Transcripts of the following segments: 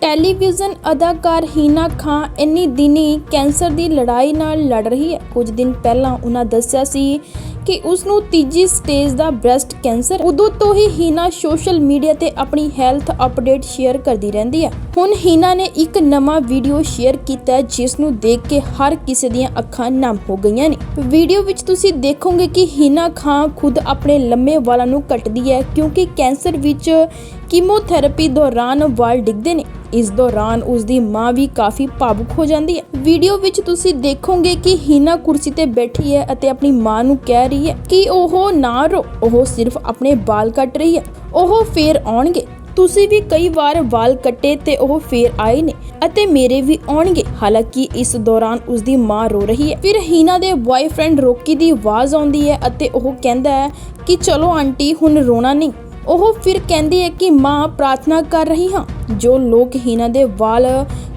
Television ਅਦਾਕਾਰ ਹੀਨਾ ਖਾਂ ਇੰਨੀ ਦਿਨੀ ਕੈਂਸਰ ਦੀ ਲੜਾਈ ਨਾਲ ਲੜ ਰਹੀ ਹੈ। ਕੁਝ ਦਿਨ ਪਹਿਲਾਂ ਉਹਨਾਂ ਦੱਸਿਆ ਸੀ ਕਿ ਉਸ ਨੂੰ ਤੀਜੀ ਸਟੇਜ ਦਾ ਬ੍ਰੈਸਟ ਕੈਂਸਰ ਉਦੋਂ ਤੋਂ ਹੀ ਹੀਨਾ ਸੋਸ਼ਲ ਮੀਡੀਆ ਤੇ ਆਪਣੀ ਹੈਲਥ ਅਪਡੇਟ ਸ਼ੇਅਰ ਕਰਦੀ ਰਹਿੰਦੀ ਹੈ। ਹੁਣ ਹੀਨਾ ਨੇ ਇੱਕ ਨਵਾਂ ਵੀਡੀਓ ਸ਼ੇਅਰ ਕੀਤਾ ਹੈ, ਜਿਸ ਨੂੰ ਦੇਖ ਕੇ ਹਰ ਕਿਸੇ ਦੀਆਂ ਅੱਖਾਂ ਨਮ ਹੋ ਗਈਆਂ ਨੇ। ਵੀਡੀਓ ਵਿੱਚ ਤੁਸੀਂ ਦੇਖੋਗੇ ਕਿ ਹੀਨਾ ਖਾਨ ਖੁਦ ਆਪਣੇ ਲੰਮੇ ਵਾਲਾਂ ਨੂੰ ਕੱਟਦੀ ਹੈ ਕਿਉਂਕਿ ਕੈਂਸਰ ਵਿੱਚ ਕੀਮੋਥੈਰੇਪੀ ਦੌਰਾਨ ਵਾਲ ਡਿੱਗਦੇ ਨੇ। ਇਸ ਦੌਰਾਨ ਉਸ ਦੀ ਮਾਂ ਵੀ ਕਾਫੀ ਭਾਵੁਕ ਹੋ ਜਾਂਦੀ ਹੈ। ਵੀਡੀਓ ਵਿੱਚ ਤੁਸੀਂ ਦੇਖੋਗੇ ਕਿ ਹੀਨਾ ਕੁਰਸੀ ਤੇ ਬੈਠੀ ਹੈ ਅਤੇ ਆਪਣੀ ਮਾਂ ਨੂੰ ਕਹਿ ਰਹੀ ਹੈ ਕਿ ਉਹ ਨਾ ਰੋ, ਉਹ ਸਿਰਫ ਆਪਣੇ ਵਾਲ ਕੱਟ ਰਹੀ ਹੈ, ਉਹ ਫੇਰ ਆਉਣਗੇ। ਤੁਸੀਂ ਵੀ ਕਈ ਵਾਰ ਵਾਲ ਕੱਟੇ ਤੇ ਉਹ ਫੇਰ ਆਏ ਨੇ ਅਤੇ ਮੇਰੇ ਵੀ ਆਉਣਗੇ। ਹਾਲਾਂਕਿ ਇਸ ਦੌਰਾਨ ਉਸ ਦੀ ਮਾਂ ਰੋ ਰਹੀ ਹੈ। ਫਿਰ ਹੀਨਾ ਦੇ ਬॉयਫ੍ਰੈਂਡ ਰੋਕੀ ਦੀ ਆਵਾਜ਼ ਆਉਂਦੀ ਹੈ ਅਤੇ ਉਹ ਕਹਿੰਦਾ ਹੈ ਕਿ ਚਲੋ ਆਂਟੀ, ਹੁਣ ਰੋਣਾ ਨਹੀਂ। ਉਹ ਫਿਰ ਕਹਿੰਦੀ ਹੈ ਕਿ ਮਾਂ ਪ੍ਰਾਰਥਨਾ ਕਰ ਰਹੀ ਹਾਂ। ਜੋ ਲੋਕ ਹੀਨਾ ਦੇ ਵਾਲ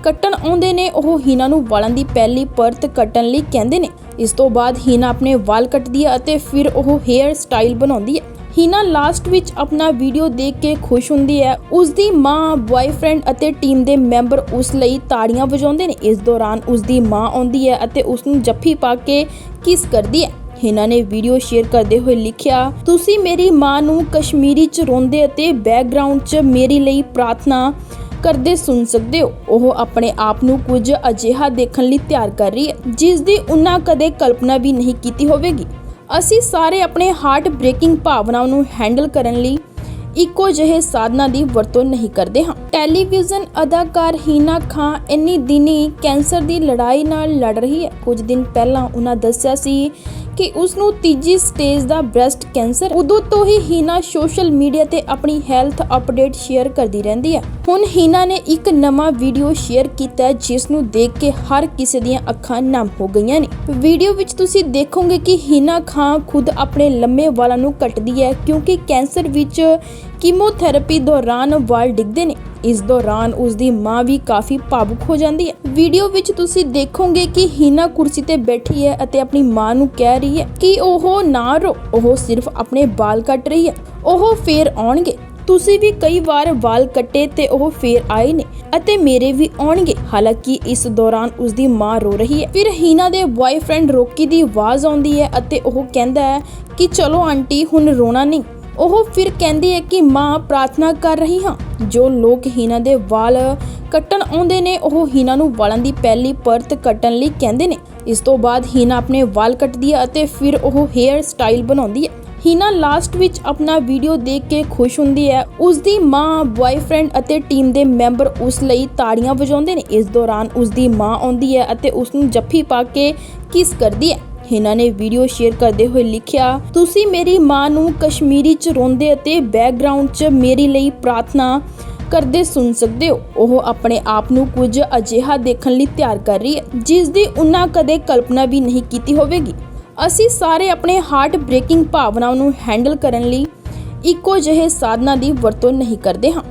ਕੱਟਣ ਆਉਂਦੇ ਨੇ, ਉਹ ਹੀਨਾ ਨੂੰ ਵਾਲਾਂ ਦੀ ਪਹਿਲੀ ਪਰਤ ਕੱਟਣ ਲਈ ਕਹਿੰਦੇ ਨੇ। ਇਸ ਤੋਂ ਬਾਅਦ ਹੀਨਾ ਆਪਣੇ ਵਾਲ ਕੱਟਦੀ ਹੈ ਅਤੇ ਫਿਰ ਉਹ ਹੇਅਰ ਸਟਾਈਲ ਬਣਾਉਂਦੀ ਹੈ। ਹੀਨਾ ਲਾਸਟ ਵਿੱਚ ਆਪਣਾ ਵੀਡੀਓ ਦੇਖ ਕੇ ਖੁਸ਼ ਹੁੰਦੀ ਹੈ। ਉਸ ਦੀ ਮਾਂ ਬॉयਫ੍ਰੈਂਡ ਅਤੇ ਟੀਮ ਦੇ ਮੈਂਬਰ ਉਸ ਲਈ ਤਾੜੀਆਂ ਵਜਾਉਂਦੇ ਨੇ। ਇਸ ਦੌਰਾਨ ਉਸ ਦੀ ਮਾਂ ਆਉਂਦੀ ਹੈ ਅਤੇ ਉਸ ਨੂੰ ਜੱਫੀ ਪਾ ਕੇ ਕਿਸ ਕਰਦੀ ਹੈ। ਹਿਨਾ ਨੇ ਵੀਡੀਓ ਸ਼ੇਅਰ ਕਰਦੇ ਹੋਏ ਲਿਖਿਆ, ਤੁਸੀਂ ਮੇਰੀ ਮਾਂ ਨੂੰ ਕਸ਼ਮੀਰੀ ਚ ਰੋਂਦੇ ਅਤੇ ਬੈਕਗ੍ਰਾਉਂਡ 'ਚ ਮੇਰੀ ਲਈ ਪ੍ਰਾਰਥਨਾ ਕਰਦੇ ਸੁਣ ਸਕਦੇ ਹੋ। ਉਹ ਆਪਣੇ ਆਪ ਨੂੰ ਕੁਝ ਅਜਿਹਾ ਦੇਖਣ ਲਈ ਤਿਆਰ ਕਰ ਰਹੀ ਹੈ, ਜਿਸ ਦੀ ਉਹਨਾਂ ਕਦੇ ਕਲਪਨਾ ਵੀ ਨਹੀਂ ਕੀਤੀ ਹੋਵੇਗੀ। ਅਸੀਂ ਸਾਰੇ ਆਪਣੇ ਹਾਰਟ ਬ੍ਰੇਕਿੰਗ ਭਾਵਨਾਵਾਂ ਨੂੰ ਹੈਂਡਲ ਕਰਨ ਲਈ ਇੱਕੋ ਜਿਹੇ ਸਾਧਨਾਂ ਦੀ ਵਰਤੋਂ ਨਹੀਂ ਕਰਦੇ ਹਾਂ। ਟੈਲੀਵਿਜ਼ਨ ਅਦਾਕਾਰ ਹੀਨਾ ਖਾਨ ਇੰਨੀ ਦਿਨੀ ਕੈਂਸਰ ਦੀ ਲੜਾਈ ਨਾਲ ਲੜ ਰਹੀ ਹੈ। ਕੁਝ ਦਿਨ ਪਹਿਲਾਂ ਉਹਨਾਂ ਦੱਸਿਆ ਸੀ ਕਿ ਉਸ ਨੂੰ ਤੀਜੀ ਸਟੇਜ ਦਾ ਬ੍ਰੈਸਟ ਕੈਂਸਰ ਉਦੋਂ ਤੋਂ ਹੀ ਹੀਨਾ ਸੋਸ਼ਲ ਮੀਡੀਆ ਤੇ ਆਪਣੀ ਹੈਲਥ ਅਪਡੇਟ ਸ਼ੇਅਰ ਕਰਦੀ ਰਹਿੰਦੀ ਹੈ। ਹੁਣ ਹੀਨਾ ਨੇ ਇੱਕ ਨਵਾਂ ਵੀਡੀਓ ਸ਼ੇਅਰ ਕੀਤਾ ਜਿਸ ਨੂੰ ਦੇਖ ਕੇ ਹਰ ਕਿਸੇ ਦੀਆਂ ਅੱਖਾਂ ਨਮ ਹੋ ਗਈਆਂ ਨੇ। ਵੀਡੀਓ ਵਿੱਚ ਤੁਸੀਂ ਦੇਖੋਗੇ ਕਿ ਹੀਨਾ ਖਾਨ ਖੁਦ ਆਪਣੇ ਲੰਮੇ ਵਾਲਾਂ ਨੂੰ ਕੱਟਦੀ ਹੈ, ਕਿਉਂਕਿ ਕੈਂਸਰ ਵਿੱਚ ਕੀਮੋਥੈਰੇਪੀ ਦੌਰਾਨ ਵਾਲ ਡਿੱਗਦੇ ਨੇ। ਇਸ ਦੌਰਾਨ ਉਸ ਦੀ ਮਾਂ ਵੀ ਕਾਫੀ ਭਾਵੁਕ ਹੋ ਜਾਂਦੀ ਹੈ। ਵੀਡੀਓ ਵਿੱਚ ਤੁਸੀਂ ਦੇਖੋਗੇ ਕਿ ਹੀਨਾ ਕੁਰਸੀ ਤੇ ਬੈਠੀ ਹੈ ਅਤੇ ਆਪਣੀ ਮਾਂ ਨੂੰ ਕਹਿ ਰਹੀ ਹੈ ਕਿ ਉਹ ਨਾ ਰੋ, ਉਹ ਸਿਰਫ ਆਪਣੇ ਵਾਲ ਕੱਟ ਰਹੀ ਹੈ। ਉਹ ਫੇਰ ਆਉਣਗੇ। ਤੁਸੀਂ ਵੀ ਕਈ ਵਾਰ ਵਾਲ ਕੱਟੇ ਤੇ ਉਹ ਫੇਰ ਆਏ ਨੇ ਅਤੇ ਮੇਰੇ ਵੀ ਆਉਣਗੇ। ਹਾਲਾਂਕਿ ਇਸ ਦੌਰਾਨ ਉਸ ਦੀ ਮਾਂ ਰੋ ਰਹੀ ਹੈ। ਫਿਰ ਹੀਨਾ ਦੇ ਬॉयਫ੍ਰੈਂਡ ਰੋਕੀ ਦੀ ਆਵਾਜ਼ ਆਉਂਦੀ ਹੈ ਅਤੇ ਉਹ ਕਹਿੰਦਾ ਹੈ ਕਿ ਚਲੋ ਆਂਟੀ, ਹੁਣ ਰੋਣਾ ਨਹੀਂ। ਉਹ ਫਿਰ ਕਹਿੰਦੀ ਹੈ ਕਿ ਮਾਂ ਪ੍ਰਾਰਥਨਾ ਕਰ ਰਹੀ ਹਾਂ। ਜੋ ਲੋਕ ਹੀਨਾ ਦੇ ਵਾਲ ਕੱਟਣ ਆਉਂਦੇ ਨੇ, ਉਹ ਹੀਨਾ ਨੂੰ ਵਾਲਾਂ ਦੀ ਪਹਿਲੀ ਪਰਤ ਕੱਟਣ ਲਈ ਕਹਿੰਦੇ ਨੇ। ਇਸ ਤੋਂ ਬਾਅਦ ਹੀਨਾ ਆਪਣੇ ਵਾਲ ਕੱਟਦੀ ਹੈ ਅਤੇ ਫਿਰ ਉਹ ਹੇਅਰ ਸਟਾਈਲ ਬਣਾਉਂਦੀ ਹੈ। ਹੀਨਾ ਲਾਸਟ ਵਿੱਚ ਆਪਣਾ ਵੀਡੀਓ ਦੇਖ ਕੇ ਖੁਸ਼ ਹੁੰਦੀ ਹੈ। ਉਸ ਦੀ ਮਾਂ ਬॉयਫ੍ਰੈਂਡ ਅਤੇ ਟੀਮ ਦੇ ਮੈਂਬਰ ਉਸ ਲਈ ਤਾੜੀਆਂ ਵਜਾਉਂਦੇ ਨੇ। ਇਸ ਦੌਰਾਨ ਉਸ ਦੀ ਮਾਂ ਆਉਂਦੀ ਹੈ ਅਤੇ ਉਸ ਨੂੰ ਜੱਫੀ ਪਾ ਕੇ ਕਿਸ ਕਰਦੀ ਹੈ। ਇਹਨਾਂ ਨੇ ਵੀਡੀਓ ਸ਼ੇਅਰ ਕਰਦੇ ਹੋਏ ਲਿਖਿਆ, ਤੁਸੀਂ ਮੇਰੀ ਮਾਂ ਨੂੰ ਕਸ਼ਮੀਰੀ ਚ ਰੋਂਦੇ ਅਤੇ ਬੈਕਗ੍ਰਾਉਂਡ 'ਚ ਮੇਰੀ ਲਈ ਪ੍ਰਾਰਥਨਾ ਕਰਦੇ ਸੁਣ ਸਕਦੇ ਹੋ। ਉਹ ਆਪਣੇ ਆਪ ਨੂੰ ਕੁਝ ਅਜਿਹਾ ਦੇਖਣ ਲਈ ਤਿਆਰ ਕਰ ਰਹੀ ਹੈ, ਜਿਸ ਦੀ ਉਹਨਾਂ ਕਦੇ ਕਲਪਨਾ ਵੀ ਨਹੀਂ ਕੀਤੀ ਹੋਵੇਗੀ। ਅਸੀਂ ਸਾਰੇ ਆਪਣੇ ਹਾਰਟ ਬ੍ਰੇਕਿੰਗ ਭਾਵਨਾਵਾਂ ਨੂੰ ਹੈਂਡਲ ਕਰਨ ਲਈ ਇੱਕੋ ਜਿਹੇ ਸਾਧਨਾਂ ਦੀ ਵਰਤੋਂ ਨਹੀਂ ਕਰਦੇ ਹਾਂ।